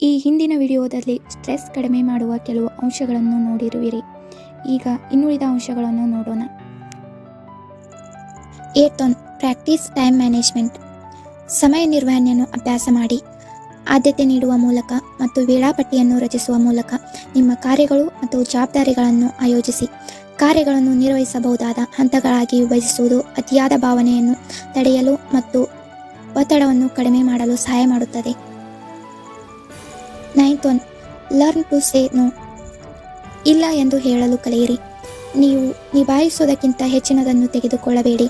ಈ ಹಿಂದಿನ ವಿಡಿಯೋದಲ್ಲಿ ಸ್ಟ್ರೆಸ್ ಕಡಿಮೆ ಮಾಡುವ ಕೆಲವು ಅಂಶಗಳನ್ನು ನೋಡಿರುವಿರಿ. ಈಗ ಇನ್ನುಳಿದ ಅಂಶಗಳನ್ನು ನೋಡೋಣ. Eight one, practice time management. ಸಮಯ ನಿರ್ವಹಣೆಯನ್ನು ಅಭ್ಯಾಸ ಮಾಡಿ. ಆದ್ಯತೆ ನೀಡುವ ಮೂಲಕ ಮತ್ತು ವೇಳಾಪಟ್ಟಿಯನ್ನು ರಚಿಸುವ ಮೂಲಕ ನಿಮ್ಮ ಕಾರ್ಯಗಳು ಮತ್ತು ಜವಾಬ್ದಾರಿಗಳನ್ನು ಆಯೋಜಿಸಿ. ಕಾರ್ಯಗಳನ್ನು ನಿರ್ವಹಿಸಬಹುದಾದ ಹಂತಗಳಾಗಿ ವಿಭಜಿಸುವುದು ಅತಿಯಾದ ಭಾವನೆಯನ್ನು ತಡೆಯಲು ಮತ್ತು ಒತ್ತಡವನ್ನು ಕಡಿಮೆ ಮಾಡಲು ಸಹಾಯ ಮಾಡುತ್ತದೆ. Ninth one, learn to say no. ಇಲ್ಲ ಎಂದು ಹೇಳಲು ಕಲಿಯಿರಿ. ನೀವು ನಿಭಾಯಿಸುವುದಕ್ಕಿಂತ ಹೆಚ್ಚಿನದನ್ನು ತೆಗೆದುಕೊಳ್ಳಬೇಡಿ.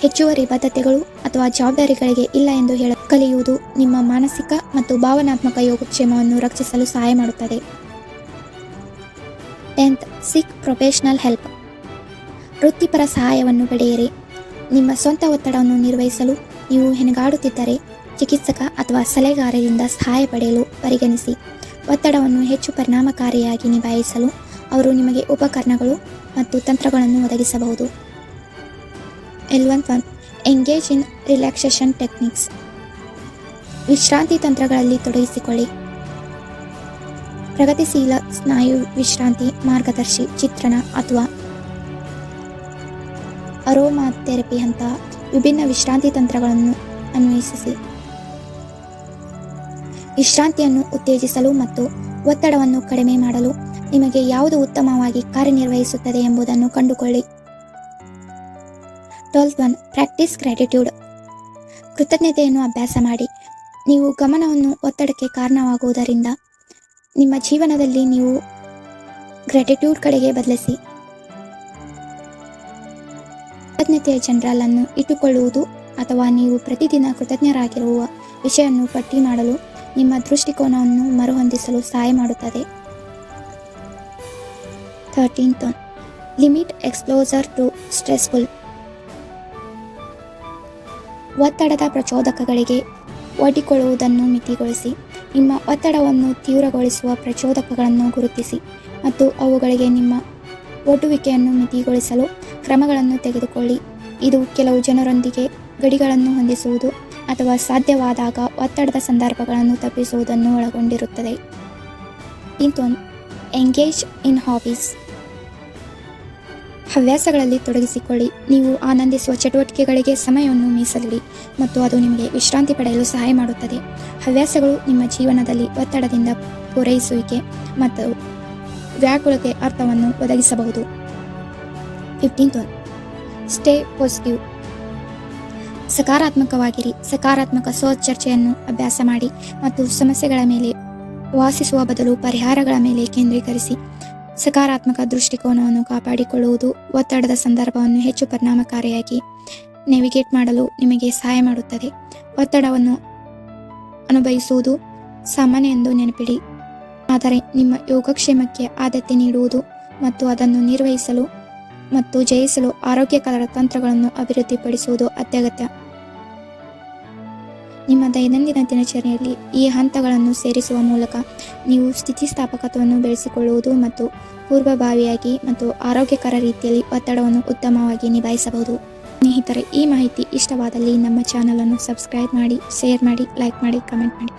ಹೆಚ್ಚುವರಿ ಬದ್ಧತೆಗಳು ಅಥವಾ ಜವಾಬ್ದಾರಿಗಳಿಗೆ ಇಲ್ಲ ಎಂದು ಹೇಳ ಕಲಿಯುವುದು ನಿಮ್ಮ ಮಾನಸಿಕ ಮತ್ತು ಭಾವನಾತ್ಮಕ ಯೋಗಕ್ಷೇಮವನ್ನು ರಕ್ಷಿಸಲು ಸಹಾಯ ಮಾಡುತ್ತದೆ. Tenth, seek professional help. ವೃತ್ತಿಪರ ಸಹಾಯವನ್ನು ಪಡೆಯಿರಿ. ನಿಮ್ಮ ಸ್ವಂತ ಒತ್ತಡವನ್ನು ನಿರ್ವಹಿಸಲು ನೀವು ಹೆಣಗಾಡುತ್ತಿದ್ದರೆ ಚಿಕಿತ್ಸಕ ಅಥವಾ ಸಲಹೆಗಾರರಿಂದ ಸಹಾಯ ಪಡೆಯಲು ಪರಿಗಣಿಸಿ. ಒತ್ತಡವನ್ನು ಹೆಚ್ಚು ಪರಿಣಾಮಕಾರಿಯಾಗಿ ನಿಭಾಯಿಸಲು ಅವರು ನಿಮಗೆ ಉಪಕರಣಗಳು ಮತ್ತು ತಂತ್ರಗಳನ್ನು ಒದಗಿಸಬಹುದು. Eleven one engage in relaxation techniques. ವಿಶ್ರಾಂತಿ ತಂತ್ರಗಳಲ್ಲಿ ತೊಡಗಿಸಿಕೊಳ್ಳಿ. ಪ್ರಗತಿಶೀಲ ಸ್ನಾಯು ವಿಶ್ರಾಂತಿ ಮಾರ್ಗದರ್ಶಿ ಚಿತ್ರಣ ಅಥವಾ ಅರೋಮಾ ಥೆರಪಿಯಂತಹ ವಿಭಿನ್ನ ವಿಶ್ರಾಂತಿ ತಂತ್ರಗಳನ್ನು ಅನ್ವೇಷಿಸಿ ವಿಶ್ರಾಂತಿಯನ್ನು ಉತ್ತೇಜಿಸಲು ಮತ್ತು ಒತ್ತಡವನ್ನು ಕಡಿಮೆ ಮಾಡಲು ನಿಮಗೆ ಯಾವುದು ಉತ್ತಮವಾಗಿ ಕಾರ್ಯನಿರ್ವಹಿಸುತ್ತದೆ ಎಂಬುದನ್ನು ಕಂಡುಕೊಳ್ಳಿ. ಟ್ವೆಲ್ತ್ ಒನ್, ಪ್ರಾಕ್ಟೀಸ್ ಗ್ರ್ಯಾಟಿಟ್ಯೂಡ್ ಕೃತಜ್ಞತೆಯನ್ನು ಅಭ್ಯಾಸ ಮಾಡಿ. ನೀವು ಗಮನವನ್ನು ಒತ್ತಡಕ್ಕೆ ಕಾರಣವಾಗುವುದರಿಂದ ನಿಮ್ಮ ಜೀವನದಲ್ಲಿ ನೀವು ಗ್ರ್ಯಾಟಿಟ್ಯೂಡ್ ಕಡೆಗೆ ಬದಲಿಸಿ. ಕೃತಜ್ಞತೆಯ ಜನರಲ್ ಅನ್ನು ಇಟ್ಟುಕೊಳ್ಳುವುದು ಅಥವಾ ನೀವು ಪ್ರತಿದಿನ ಕೃತಜ್ಞರಾಗಿರುವ ವಿಷಯವನ್ನು ಪಟ್ಟಿ ಮಾಡಲು ನಿಮ್ಮ ದೃಷ್ಟಿಕೋನವನ್ನು ಮರುಹೊಂದಿಸಲು ಸಹಾಯ ಮಾಡುತ್ತದೆ. Thirteenth limit exposure to stressful. ಒತ್ತಡದ ಪ್ರಚೋದಕಗಳಿಗೆ ಒಡ್ಡಿಕೊಳ್ಳುವುದನ್ನು ಮಿತಿಗೊಳಿಸಿ, ನಿಮ್ಮ ಒತ್ತಡವನ್ನು ತೀವ್ರಗೊಳಿಸುವ ಪ್ರಚೋದಕಗಳನ್ನು ಗುರುತಿಸಿ ಮತ್ತು ಅವುಗಳಿಗೆ ನಿಮ್ಮ ಒಡ್ಡುವಿಕೆಯನ್ನು ಮಿತಿಗೊಳಿಸಲು ಕ್ರಮಗಳನ್ನು ತೆಗೆದುಕೊಳ್ಳಿ. ಇದು ಕೆಲವು ಜನರೊಂದಿಗೆ ಗಡಿಗಳನ್ನು ಹೊಂದಿಸುವುದು. ಅಥವಾ ಸಾಧ್ಯವಾದಾಗ ಒತ್ತಡದ ಸಂದರ್ಭಗಳನ್ನು ತಪ್ಪಿಸುವುದನ್ನು ಒಳಗೊಂಡಿರುತ್ತದೆ. One engage in hobbies. ಹವ್ಯಾಸಗಳಲ್ಲಿ ತೊಡಗಿಸಿಕೊಳ್ಳಿ. ನೀವು ಆನಂದಿಸುವ ಚಟುವಟಿಕೆಗಳಿಗೆ ಸಮಯವನ್ನು ಮೀಸಲಿಡಿ ಮತ್ತು ಅದು ನಿಮಗೆ ವಿಶ್ರಾಂತಿ ಪಡೆಯಲು ಸಹಾಯ ಮಾಡುತ್ತದೆ. ಹವ್ಯಾಸಗಳು ನಿಮ್ಮ ಜೀವನದಲ್ಲಿ ಒತ್ತಡದಿಂದ ಪೂರೈಸುವಿಕೆ ಮತ್ತು ವ್ಯಾಕುಲತೆ ಅರ್ಥವನ್ನು ಒದಗಿಸಬಹುದು. Fifteenth one stay positive. ಸಕಾರಾತ್ಮಕವಾಗಿರಿ. ಸಕಾರಾತ್ಮಕ ಸ್ವಚರ್ಚೆಯನ್ನು ಅಭ್ಯಾಸ ಮಾಡಿ ಮತ್ತು ಸಮಸ್ಯೆಗಳ ಮೇಲೆ ವಾಸಿಸುವ ಬದಲು ಪರಿಹಾರಗಳ ಮೇಲೆ ಕೇಂದ್ರೀಕರಿಸಿ ಸಕಾರಾತ್ಮಕ ದೃಷ್ಟಿಕೋನವನ್ನು ಕಾಪಾಡಿಕೊಳ್ಳುವುದು ಒತ್ತಡದ ಸಂದರ್ಭವನ್ನು ಹೆಚ್ಚು ಪರಿಣಾಮಕಾರಿಯಾಗಿ ನೆವಿಗೇಟ್ ಮಾಡಲು ನಿಮಗೆ ಸಹಾಯ ಮಾಡುತ್ತದೆ. ಒತ್ತಡವನ್ನು ಅನುಭವಿಸುವುದು ಸಾಮಾನ್ಯ ಎಂದು ನೆನಪಿಡಿ. ಆದರೆ ನಿಮ್ಮ ಯೋಗಕ್ಷೇಮಕ್ಕೆ ಆದ್ಯತೆ ನೀಡುವುದು ಮತ್ತು ಅದನ್ನು ನಿರ್ವಹಿಸಲು ಮತ್ತು ಜಯಿಸಲು ಆರೋಗ್ಯಕರ ತಂತ್ರಗಳನ್ನು ಅಭಿವೃದ್ಧಿಪಡಿಸುವುದು ಅತ್ಯಗತ್ಯ. ನಿಮ್ಮ ದೈನಂದಿನ ದಿನಚರಿಯಲ್ಲಿ ಈ ಹಂತಗಳನ್ನು ಸೇರಿಸುವ ಮೂಲಕ ನೀವು ಸ್ಥಿತಿಸ್ಥಾಪಕತ್ವವನ್ನು ಬೆಳೆಸಿಕೊಳ್ಳುವುದು ಮತ್ತು ಪೂರ್ವಭಾವಿಯಾಗಿ ಮತ್ತು ಆರೋಗ್ಯಕರ ರೀತಿಯಲ್ಲಿ ಒತ್ತಡವನ್ನು ಉತ್ತಮವಾಗಿ ನಿಭಾಯಿಸಬಹುದು. ಸ್ನೇಹಿತರೆ, ಈ ಮಾಹಿತಿ ಇಷ್ಟವಾದಲ್ಲಿ ನಮ್ಮ ಚಾನಲನ್ನು ಸಬ್ಸ್ಕ್ರೈಬ್ ಮಾಡಿ, ಶೇರ್ ಮಾಡಿ, ಲೈಕ್ ಮಾಡಿ, ಕಮೆಂಟ್ ಮಾಡಿ.